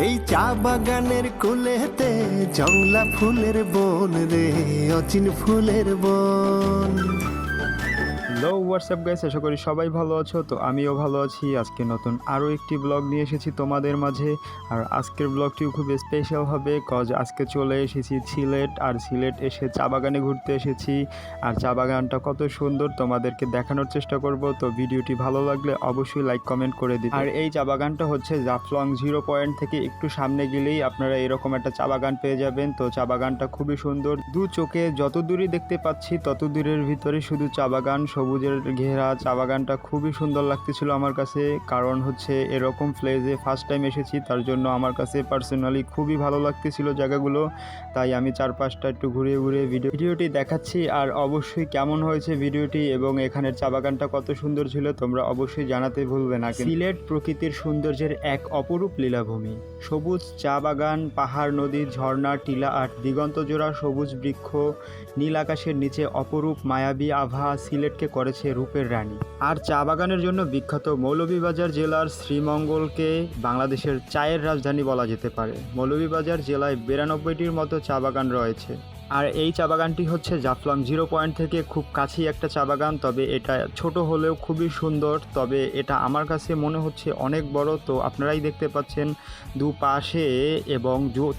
এই চা বাগানের কুলেতে জংলা ফুলের বন রে অচিন ফুলের বন। হোয়াটসঅ্যাপ গাইস আশা করি সবাই ভালো আছো। তো আমিও ভালো আছি। আজকে নতুন আরও একটি ব্লগ নিয়ে এসেছি তোমাদের মাঝে। আর আজকের ব্লগটিও খুব স্পেশাল হবে। কজ আজকে চলে এসেছি সিলেট। আর সিলেট এসে চা বাগানে ঘুরতে এসেছি। আর চা বাগানটা কত সুন্দর তোমাদেরকে দেখানোর চেষ্টা করব। তো ভিডিওটি ভালো লাগলে অবশ্যই লাইক কমেন্ট করে দিবে। আর এই চা বাগানটা হচ্ছে জাফলং জিরো পয়েন্ট থেকে একটু সামনে গেলেই আপনারা এরকম একটা চা বাগান পেয়ে যাবেন। তো চা বাগানটা খুবই সুন্দর। দু চোখে যত দূরই দেখতে পাচ্ছি তত দূরের ভিতরে শুধু চা বাগান, সবুজের ঘেরা চা বাগানটা খুবই সুন্দর লাগতেছিল আমার কাছে। কারণ হচ্ছে এরকম প্লেসে ফার্স্ট টাইম এসেছি, তার জন্য আমার কাছে পার্সোনালি খুবই ভালো লাগতেছিল জায়গাগুলো। তাই আমি চারপাশটা একটু ঘুরিয়ে ঘুরিয়ে ভিডিও ভিডিওটি দেখাচ্ছি। আর অবশ্যই কেমন হয়েছে ভিডিওটি এবং এখানের চা বাগানটা কত সুন্দর ছিল তোমরা অবশ্যই জানাতে ভুলবে না। সিলেট প্রকৃতির সৌন্দর্যের এক অপরূপ লীলাভূমি। সবুজ চা বাগান, পাহাড়, নদী, ঝর্ণা, টিলা আর দিগন্ত জোড়া সবুজ বৃক্ষ, নীল আকাশের নিচে অপরূপ মায়াবী আভা সিলেটকে করেছে রূপের রানী। আর চা বাগানের জন্য বিখ্যাত মৌলভীবাজার জেলার শ্রীমঙ্গলকে বাংলাদেশের চায়ের রাজধানী বলা যেতে পারে। মৌলভীবাজার জেলায় বিরানব্বইটির মতো চা বাগান রয়েছে। আর এই চা বাগানটি হচ্ছে জাফলং জিরো পয়েন্ট থেকে খুব কাছেই একটা চা বাগান তবে এটা ছোট হলেও খুবই সুন্দর। তবে এটা আমার কাছে মনে হচ্ছে অনেক বড়, তো আপনারাই দেখতে পাচ্ছেন দুপাশে এবং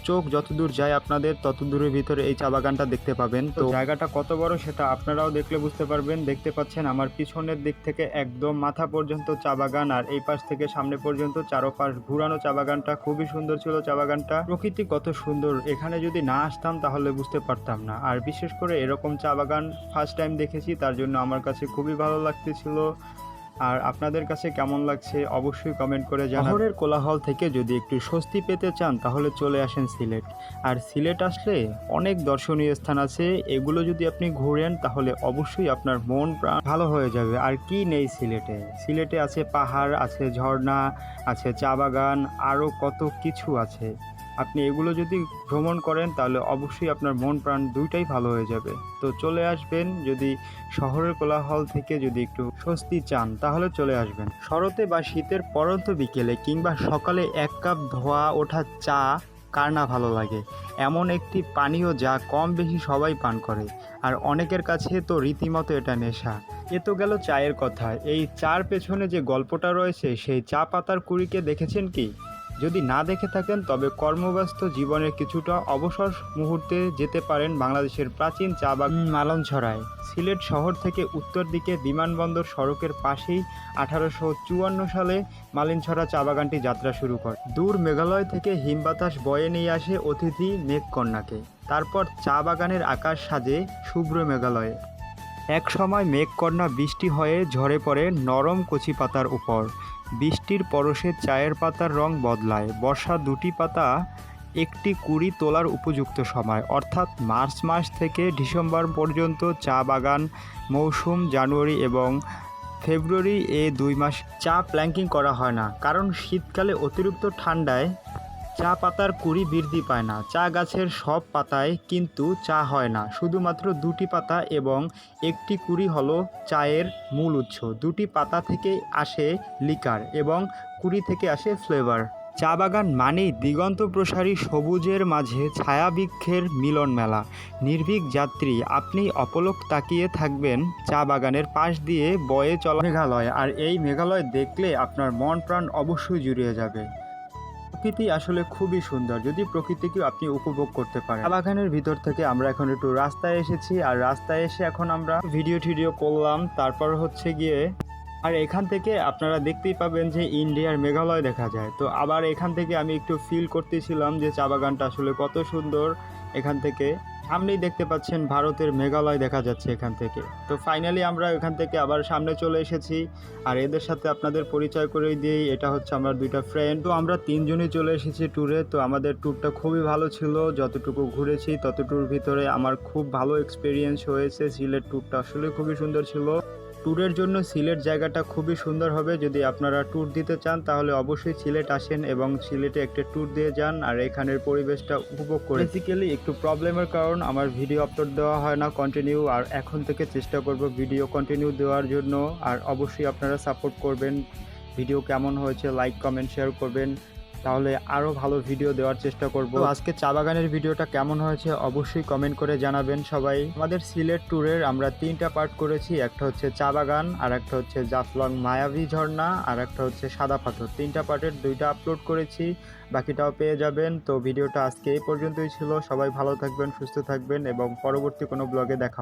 চোখ যতদূর যায় আপনাদের তত দূরের ভিতরে এই চা বাগানটা দেখতে পাবেন। তো জায়গাটা কত বড় সেটা আপনারাও দেখলে বুঝতে পারবেন। দেখতে পাচ্ছেন আমার পিছনের দিক থেকে একদম মাথা পর্যন্ত চা বাগান আর এই পাশ থেকে সামনে পর্যন্ত চারোপাশ ঘুরানো চা বাগানটা খুবই সুন্দর ছিল চা বাগানটা প্রকৃতি কত সুন্দর। এখানে যদি না আসতাম তাহলে বুঝতে পারতাম না। আর বিশেষ করে এরকম চা বাগান ফার্স্ট টাইম দেখেছি, তার জন্য আমার কাছে খুবই ভালো লাগতেছিল। আর আপনাদের কাছে কেমন লাগছে অবশ্যই কমেন্ট করে জানান শহরের কোলাহল থেকে যদি একটু স্বস্তি পেতে চান, তাহলে চলে আসেন সিলেট। আর সিলেট আসলে অনেক দর্শনীয় স্থান আছে। এগুলো যদি আপনি ঘুরেন, তাহলে অবশ্যই আপনার মন প্রাণ ভালো হয়ে যাবে। আর কি নেই সিলেটে? সিলেটে আছে পাহাড়, আছে ঝর্ণা, আছে চা বাগান আরও কত কিছু আছে। আপনি এগুলো যদি ভ্রমণ করেন, তাহলে অবশ্যই আপনার মন প্রাণ দুইটাই ভালো হয়ে যাবে। তো চলে আসবেন, যদি শহরের কোলাহল থেকে যদি একটু স্বস্তি চান, তাহলে চলে আসবেন। শরতে বা শীতের পরন্ত বিকেলে কিংবা সকালে এক কাপ ধোয়া, ওঠা চা কার না ভালো লাগে? এমন একটি পানীয় যা কম বেশি সবাই পান করে। আর অনেকের কাছে তো রীতিমতো এটা নেশা। এ তো গেল চায়ের কথা। এই চার পেছনে যে গল্পটা রয়েছে, সেই চা পাতার কুড়িকে দেখেছেন কি? যদি না দেখে থাকেন তবে কর্মব্যস্ত জীবনের কিছুটা অবসর মুহূর্তে যেতে পারেন বাংলাদেশের প্রাচীন চা বাগান মালনছড়ায় সিলেট শহর থেকে উত্তর দিকে বিমানবন্দর সড়কের পাশেই আঠারোশো চুয়ান্ন সালে মালিনছড়া চা বাগানটি যাত্রা শুরু করে। দূর মেঘালয় থেকে হিমবাতাস বয়ে নিয়ে আসে অতিথি মেঘকন্যাকে। তারপর চা বাগানের আকাশ সাজে শুভ্র মেঘালয়ে। এক সময় মেঘকন্যা বৃষ্টি হয়ে ঝরে পড়ে নরম কচি পাতার উপর। বৃষ্টির পরশে চায়ের পাতার রং বদলায়। বর্ষা দুটি পাতা একটি কুড়ি তোলার উপযুক্ত সময়। অর্থাৎ মার্চ মাস থেকে ডিসেম্বর পর্যন্ত চা বাগান, মৌসুম, জানুয়ারি এবং ফেব্রুয়ারি এ দুই মাস চা প্ল্যাঙ্কিং করা হয় না। কারণ শীতকালে অতিরিক্ত ঠান্ডায় চা পাতার কুড়ি বৃদ্ধি পায় না। চা গাছের সব পাতায় কিন্তু চা হয় না। শুধুমাত্র দুটি পাতা এবং একটি কুড়ি হলো চায়ের মূল উৎস। দুটি পাতা থেকে আসে লিকার এবং কুড়ি থেকে আসে ফ্লেভার। চা বাগান মানেই দিগন্ত প্রসারী সবুজের মাঝে ছায়াবৃক্ষের মিলন মেলা। নির্ভীক যাত্রী, আপনি অপলক তাকিয়ে থাকবেন চা বাগানের পাশ দিয়ে বয়ে চলা মেঘালয়। আর এই মেঘালয় দেখলে আপনার মন প্রাণ অবশ্যই জুড়িয়ে যাবে। প্রকৃতি আসলে খুবই সুন্দর। যদি প্রকৃতিকে আপনি উপভোগ করতে পারেন। বাগানের ভিতর থেকে আমরা এখন একটু রাস্তায় এসেছি। আর রাস্তায় এসে এখন আমরা ভিডিও টিডিও করলাম। তারপর হচ্ছে গিয়ে আর এখান থেকে আপনারা দেখতেই পাবেন যে ইন্ডিয়ার মেঘালয় দেখা যায়। তো আবার এখান থেকে আমি একটু ফিল করতেছিলাম যে চা বাগানটা আসলে কত সুন্দর এখান থেকে। সামনেই দেখতে পাচ্ছেন ভারতের মেঘালয় দেখা যাচ্ছে এখান থেকে। তো ফাইনালি আমরা এখান থেকে আবার সামনে চলে এসেছি। আর এদের সাথে আপনাদের পরিচয় করে দিই, এটা হচ্ছে আমার দুইটা ফ্রেন্ড তো আমরা তিনজনই চলে এসেছি ট্যুরে তো আমাদের ট্যুরটা খুবই ভালো ছিল, যতটুকু ঘুরেছি ততটুকুর ভিতরে আমার খুব ভালো এক্সপিরিয়েন্স হয়েছে। সিলেট ট্যুরটা আসলে খুবই সুন্দর ছিল। ট্যুরের জন্য সিলেট জায়গাটা খুবই সুন্দর হবে। যদি আপনারা ট্যুর দিতে চান, তাহলে অবশ্যই সিলেট আসেন এবং সিলেটে একটা ট্যুর দিয়ে যান আর এখানের পরিবেশটা উপভোগ করে। বেসিক্যালি একটু প্রবলেমের কারণ, আমার ভিডিও আপলোড দেওয়া হয় না কন্টিনিউ আর এখন থেকে চেষ্টা করব ভিডিও কন্টিনিউ দেওয়ার জন্য। আর অবশ্যই আপনারা সাপোর্ট করবেন। ভিডিও কেমন হয়েছে লাইক কমেন্ট শেয়ার করবেন। তাহলে আরও ভালো ভিডিও দেওয়ার চেষ্টা করব। আজকে চা বাগানের ভিডিওটা কেমন হয়েছে অবশ্যই কমেন্ট করে জানাবেন সবাই। আমাদের সিলেট ট্যুরের আমরা তিনটা পার্ট করেছি, একটা হচ্ছে চা বাগান আর একটা হচ্ছে জাফলং মায়াবী ঝর্ণা আর একটা হচ্ছে সাদা পাথর। তিনটা পার্টের দুইটা আপলোড করেছি, বাকিটাও পেয়ে যাবেন। তো ভিডিওটা আজকে এই পর্যন্তই ছিল। সবাই ভালো থাকবেন, সুস্থ থাকবেন এবং পরবর্তী কোনো ব্লগে দেখা।